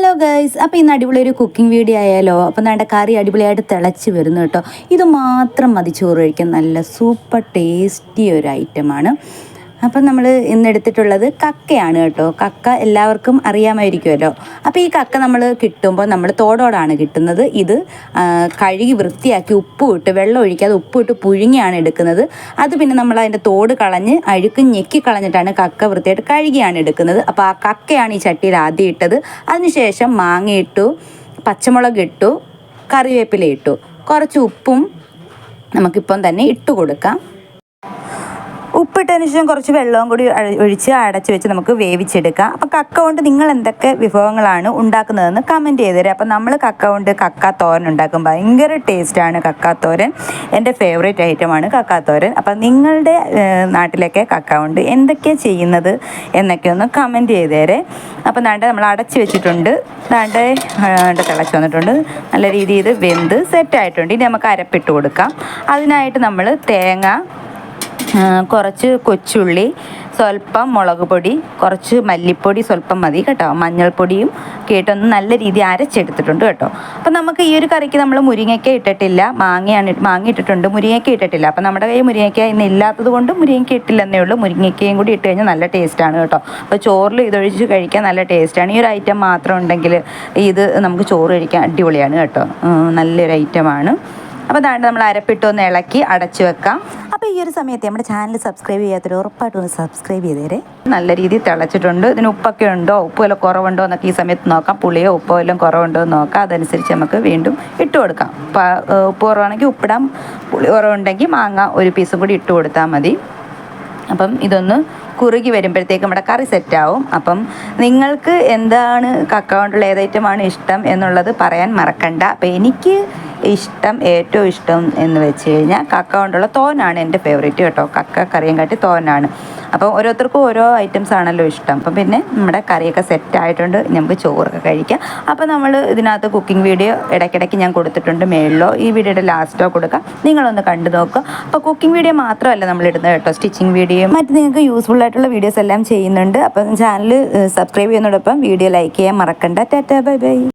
Hello guys അപ്പോൾ ഇന്ന് അടിപൊളി ഒരു കുക്കിംഗ് വീഡിയോ ആയാലോ? അപ്പോൾ നമ്മുടെ കറി അടിപൊളിയായിട്ട് തിളച്ച് വരുന്നു കേട്ടോ. ഇത് മാത്രം മതി ചോറ് കഴിക്കാൻ. നല്ല സൂപ്പർ ടേസ്റ്റി ഒരു ഐറ്റമാണ് അപ്പം നമ്മൾ ഇന്ന് എടുത്തിട്ടുള്ളത് കക്കയാണ് കേട്ടോ. കക്ക എല്ലാവർക്കും അറിയാമായിരിക്കുമല്ലോ. അപ്പോൾ ഈ കക്ക നമ്മൾ കിട്ടുമ്പോൾ നമ്മൾ തോടോടാണ് കിട്ടുന്നത്. ഇത് കഴുകി വൃത്തിയാക്കി ഉപ്പ് ഇട്ട് വെള്ളം ഒഴിക്കാതെ ഉപ്പ് ഇട്ട് പുഴുങ്ങിയാണ് എടുക്കുന്നത്. അത് പിന്നെ നമ്മൾ അതിന്റെ തോട് കളഞ്ഞ് അഴുക്ക് ഞെക്കി കളഞ്ഞിട്ടാണ് കക്ക വൃത്തിയായിട്ട് കഴുകിയാണ് എടുക്കുന്നത്. അപ്പോൾ ആ കക്കയാണ് ഈ ചട്ടിയിൽ ആദ്യം ഇട്ടത്. അതിനുശേഷം മാങ്ങ ഇട്ടു പച്ചമുളക് ഇട്ടു കറിവേപ്പില ഇട്ടു. കുറച്ച് ഉപ്പും നമുക്കിപ്പം തന്നെ ഇട്ട് കൊടുക്കാം. ഉപ്പിട്ടതിന് ശേഷം കുറച്ച് വെള്ളവും കൂടി ഒഴിച്ച് അടച്ച് വെച്ച് നമുക്ക് വേവിച്ചെടുക്കാം. അപ്പോൾ കക്ക കൊണ്ട് നിങ്ങൾ എന്തൊക്കെ വിഭവങ്ങളാണ് ഉണ്ടാക്കുന്നതെന്ന് കമന്റ് ചെയ്ത് തരാം. അപ്പം നമ്മൾ കക്ക കൊണ്ട് കക്ക തോരൻ ഉണ്ടാക്കും. ഭയങ്കര ടേസ്റ്റാണ് കക്കാത്തോരൻ. എന്റെ ഫേവറേറ്റ് ഐറ്റമാണ് കക്കാത്തോരൻ. അപ്പം നിങ്ങളുടെ നാട്ടിലൊക്കെ കക്ക കൊണ്ട് എന്തൊക്കെയാണ് ചെയ്യുന്നത് എന്നൊക്കെ ഒന്ന് കമന്റ് ചെയ്ത് തരേ. അപ്പം ദാണ്ട് നമ്മൾ അടച്ച് വെച്ചിട്ടുണ്ട്. ദാണ്ട് തിളച്ച് വന്നിട്ടുണ്ട്. നല്ല രീതിയിൽ വെന്ത് സെറ്റായിട്ടുണ്ട് ഇനി നമുക്ക് അരപ്പിട്ട് കൊടുക്കാം. അതിനായിട്ട് നമ്മൾ തേങ്ങ കുറച്ച് കൊച്ചുള്ളി സ്വല്പം മുളക് പൊടി കുറച്ച് മല്ലിപ്പൊടി സ്വല്പം മതി കേട്ടോ. മഞ്ഞൾപ്പൊടിയും കേട്ടൊന്ന് നല്ല രീതി അരച്ചെടുത്തിട്ടുണ്ട് കേട്ടോ. അപ്പം നമുക്ക് ഈ ഒരു കറിക്ക് നമ്മൾ മുരിങ്ങയ്ക്ക ഇട്ടിട്ടില്ല. മാങ്ങയാണ് മാങ്ങ ഇട്ടിട്ടുണ്ട്. മുരിങ്ങയ്ക്ക ഇട്ടിട്ടില്ല. അപ്പം നമ്മുടെ കയ്യിൽ മുരിങ്ങയ്ക്ക ഇന്ന് ഇല്ലാത്തത് കൊണ്ട് മുരിങ്ങയ്ക്ക ഇട്ടില്ലെന്നേ ഉള്ളൂ. മുരിങ്ങയ്ക്കയും കൂടി ഇട്ട് കഴിഞ്ഞാൽ നല്ല ടേസ്റ്റാണ് കേട്ടോ. അപ്പോൾ ചോറിൽ ഇതൊഴിച്ച് കഴിക്കാൻ നല്ല ടേസ്റ്റാണ് ഈ ഒരു ഐറ്റം മാത്രം ഉണ്ടെങ്കിൽ ഇത് നമുക്ക് ചോറ് കഴിക്കാൻ അടിപൊളിയാണ് കേട്ടോ. നല്ലൊരു ഐറ്റമാണ് അപ്പോൾ അതാണ് നമ്മൾ അരപ്പിട്ട് ഒന്ന് ഇളക്കി അടച്ചു വെക്കാം. അപ്പോൾ ഈ ഒരു സമയത്ത് നമ്മുടെ ചാനൽ സബ്സ്ക്രൈബ് ചെയ്യാത്തൊരു ഉറപ്പായിട്ടും ഒന്ന് സബ്സ്ക്രൈബ് ചെയ്തേരെ. നല്ല രീതിയിൽ തിളച്ചിട്ടുണ്ട്. ഇതിന് ഉപ്പൊക്കെ ഉണ്ടോ? ഉപ്പ് വല്ല കുറവുണ്ടോ എന്നൊക്കെ ഈ സമയത്ത് നോക്കാം. പുളിയോ ഉപ്പോ വല്ലതും കുറവുണ്ടോ എന്ന് നോക്കാം. അതനുസരിച്ച് നമുക്ക് വീണ്ടും ഇട്ട് കൊടുക്കാം. ഉപ്പ് കുറവാണെങ്കിൽ ഉപ്പിടാം. പുളി കുറവുണ്ടെങ്കിൽ മാങ്ങ ഒരു പീസും കൂടി ഇട്ട് കൊടുത്താൽ മതി. അപ്പം ഇതൊന്ന് കുറുകി വരുമ്പോഴത്തേക്ക് നമ്മുടെ കറി സെറ്റാവും അപ്പം നിങ്ങൾക്ക് എന്താണ് കക്ക കൊണ്ടുള്ള ഏതൈറ്റമാണ് ഇഷ്ടം എന്നുള്ളത് പറയാൻ മറക്കണ്ട. അപ്പം എനിക്ക് ഇഷ്ടം ഏറ്റവും ഇഷ്ടം എന്ന് വെച്ച് കഴിഞ്ഞാൽ കക്ക കൊണ്ടുള്ള തോനാണ് എന്റെ ഫേവറേറ്റ് കേട്ടോ. കക്ക കറിയും കാട്ടി തോനാണ്. അപ്പോൾ ഓരോരുത്തർക്കും ഓരോ ഐറ്റംസ് ആണല്ലോ ഇഷ്ടം. അപ്പം പിന്നെ നമ്മുടെ കറിയൊക്കെ സെറ്റ് ആയിട്ടുണ്ട്. നമുക്ക് ചോറൊക്കെ കഴിക്കാം. അപ്പോൾ നമ്മൾ ഇതിനകത്ത് കുക്കിംഗ് വീഡിയോ ഇടയ്ക്കിടയ്ക്ക് ഞാൻ കൊടുത്തിട്ടുണ്ട് മേളിലോ. ഈ വീഡിയോയുടെ ലാസ്റ്റോ കൊടുക്കാം. നിങ്ങളൊന്ന് കണ്ടു നോക്കുക. അപ്പോൾ കുക്കിംഗ് വീഡിയോ മാത്രമല്ല നമ്മൾ ഇടുന്നത് കേട്ടോ. സ്റ്റിച്ചിങ് വീഡിയോ മറ്റ് നിങ്ങൾക്ക് യൂസ്ഫുൾ ആയിട്ടുള്ള വീഡിയോസ് എല്ലാം ചെയ്യുന്നുണ്ട്. അപ്പം ചാനൽ സബ്സ്ക്രൈബ് ചെയ്യുന്നതോടൊപ്പം വീഡിയോ ലൈക്ക് ചെയ്യാൻ മറക്കണ്ട. Tata bye bye